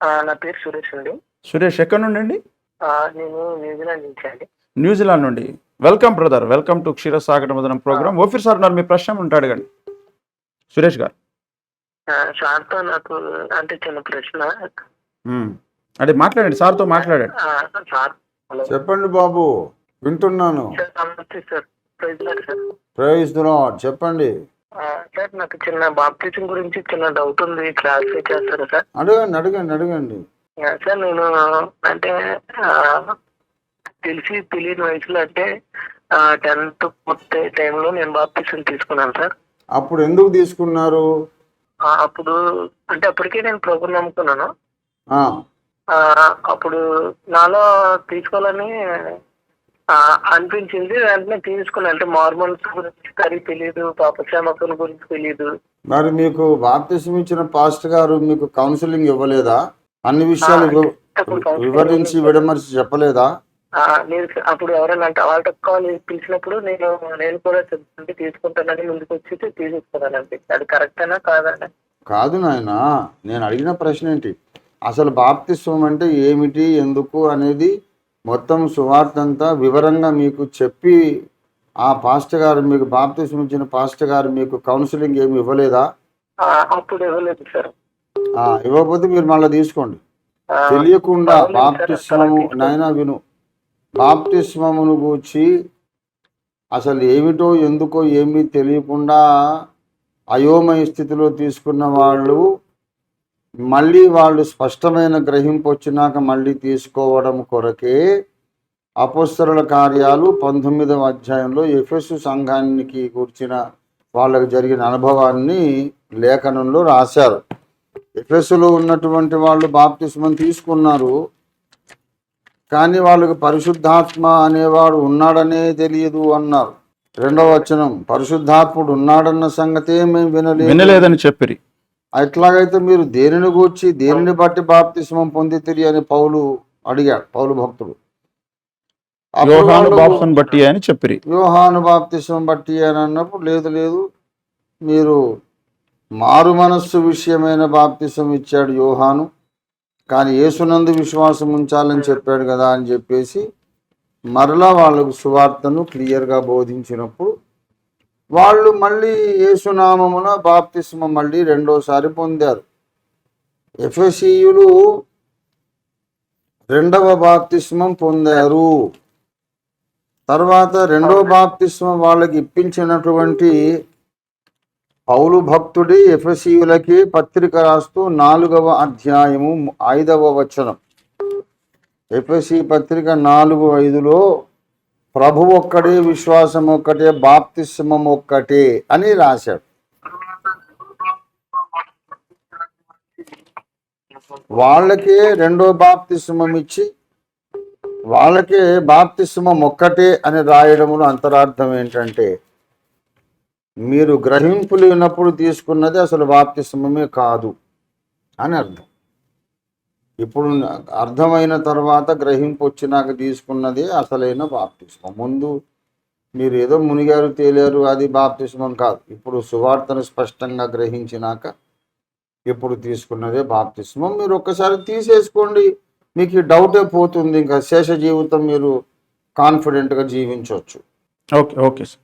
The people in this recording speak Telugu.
ఆ, నా పేరు సురేష్ అండి. సురేష్ ఎక్కడి నుండి అండి ఆ, నేను న్యూజిలాండ్ నుంచి అండి. న్యూజిలాండ్ నుండి. వెల్కమ్ బ్రదర్ వెల్కమ్ టు క్షీరసాగర మదనం ప్రోగ్రామ్ ఓఫీర్ సార్ ఉన్నారు మీ ప్రశ్న ఉంటాడు అడగండి. సురేష్ గారు. ఆ, సార్తో నాకు అంటే చిన్న ప్రశ్న. అదే మాట్లాడండి సార్తో మాట్లాడండి. ఆ, సార్ హలో. చెప్పండి బాబు వింటున్నాను. సార్ నమస్తే సార్. ప్రైజ్ ప్రయోజనం చెప్పండి. సార్ నాకు చిన్న బాప్టిజం గురించి చిన్న డౌట్ ఉంది. క్లారిఫై చేస్తారా సార్? అడగండి అడగండి అడగండి. సార్ నేను అంటే తెలిసి తెలియని వయసులో అంటే టెన్త్ పూర్తి టైంలో నేను బాప్టిజం తీసుకున్నాను సార్. అప్పుడు ఎందుకు తీసుకున్నారు? అప్పుడు అంటే అప్పటికే నేను ప్రభు నమ్ముకున్నాను. అప్పుడు నాలో తీసుకోవాలని అనిపించింది. వెంటనే తీసుకున్నాను అంటే మార్మల్స్ గురించి సరి తెలియదు పాపక్షేమకుల గురించి తెలియదు మరి మీకు బాప్తిసం ఇచ్చిన పాస్టర్ గారు మీకు కౌన్సిలింగ్ ఇవ్వలేదా? అన్ని విషయాలు వివరించి విడమర్చి చెప్పలేదా? నేను అప్పుడు ఎవరైనా అంటే వాళ్ళ కాల్ పిలిచినప్పుడు నేను నేను కూడా చెప్తుంటే తీసుకుంటానని ముందుకు వచ్చి తీసుకున్నానండి అది కరెక్టేనా కాదండి కాదు నాయన నేను అడిగిన ప్రశ్న ఏంటి? అసలు బాప్తిస్వం అంటే ఏమిటి? ఎందుకు? అనేది మొత్తం సువార్త అంతా వివరంగా మీకు చెప్పి ఆ పాస్టర్ గారు మీకు బాప్తిస్వం ఇచ్చిన పాస్టర్ గారు మీకు కౌన్సిలింగ్ ఏమి ఇవ్వలేదా? అప్పుడు ఇవ్వలేదు సార్. ఇవ్వకపోతే మీరు మళ్ళీ తీసుకోండి. తెలియకుండా బాప్తిస్మము నాయన విను. బాప్తిస్మమును గూర్చి అసలు ఏమిటో ఎందుకో ఏమీ తెలియకుండా అయోమయ స్థితిలో తీసుకున్న వాళ్ళు మళ్ళీ వాళ్ళు స్పష్టమైన గ్రహింపు వచ్చినాక మళ్ళీ తీసుకోవడం కొరకే అపోస్తరుల కార్యాలు పంతొమ్మిదవ అధ్యాయంలో ఎఫెసు సంఘానికి కూర్చిన వాళ్ళకు జరిగిన అనుభవాన్ని లేఖనంలో రాశారు. ఎఫెసులో ఉన్నటువంటి వాళ్ళు బాప్తిస్మం తీసుకున్నారు. కానీ వాళ్ళకి పరిశుద్ధాత్మ అనేవాడు ఉన్నాడనే తెలియదు అన్నారు. రెండవ వచనం పరిశుద్ధాత్ముడు ఉన్నాడన్న సంగతే మేము వినలేదు. వినలేదని చెప్పిరి. ఎట్లాగైతే మీరు దేనిని గూర్చి దేనిని బట్టి బాప్తిస్మం పొందితిరి అని పౌలు అడిగాడు పౌలు భక్తుడు. యోహాను బట్టి అని చెప్పిరి. యోహాను బాప్తిస్మం బట్టి అని అన్నప్పుడు లేదు లేదు మీరు మారు మనస్సు విషయమైన బాప్తిసం ఇచ్చాడు యోహాను. కానీ యేసునందు విశ్వాసం ఉంచాలని చెప్పాడు కదా అని చెప్పేసి మరలా వాళ్ళకు సువార్తను క్లియర్గా బోధించినప్పుడు వాళ్ళు మళ్ళీ యేసునామమున బాప్తిస్మ మళ్ళీ రెండోసారి పొందారు. ఎఫ్ఎసీయులు రెండవ బాప్తిస్మం పొందారు. తర్వాత రెండో బాప్తిస్మం వాళ్ళకి ఇప్పించినటువంటి పౌలు భక్తుడి ఎఫెసీయులకి పత్రిక రాస్తూ నాలుగవ అధ్యాయము ఐదవ వచనం. ఎఫెసి పత్రిక నాలుగు ఐదులో ప్రభు ఒక్కడే విశ్వాసం ఒక్కటే బాప్తిస్మం ఒక్కటే అని రాశాడు. వాళ్ళకే రెండో బాప్తిస్మం ఇచ్చి వాళ్ళకే బాప్తిస్మం ఒక్కటే అని రాయడంలో అంతరార్థం ఏంటంటే మీరు గ్రహింపు లేనప్పుడు తీసుకున్నది అసలు బాప్తిస్మమే కాదు అని అర్థం. ఇప్పుడు అర్థమైన తర్వాత గ్రహింపు వచ్చినాక తీసుకున్నది అసలైన బాప్తిస్మం. ముందు మీరు ఏదో మునిగారు తేలారు అది బాప్తిస్మం కాదు. ఇప్పుడు సువార్తను స్పష్టంగా గ్రహించినాక ఇప్పుడు తీసుకున్నదే బాప్తిస్మం. మీరు ఒక్కసారి తీసేసుకోండి. మీకు ఈ డౌటే పోతుంది. ఇంకా శేష జీవితం మీరు కాన్ఫిడెంట్గా జీవించవచ్చు ఓకే ఓకే సార్.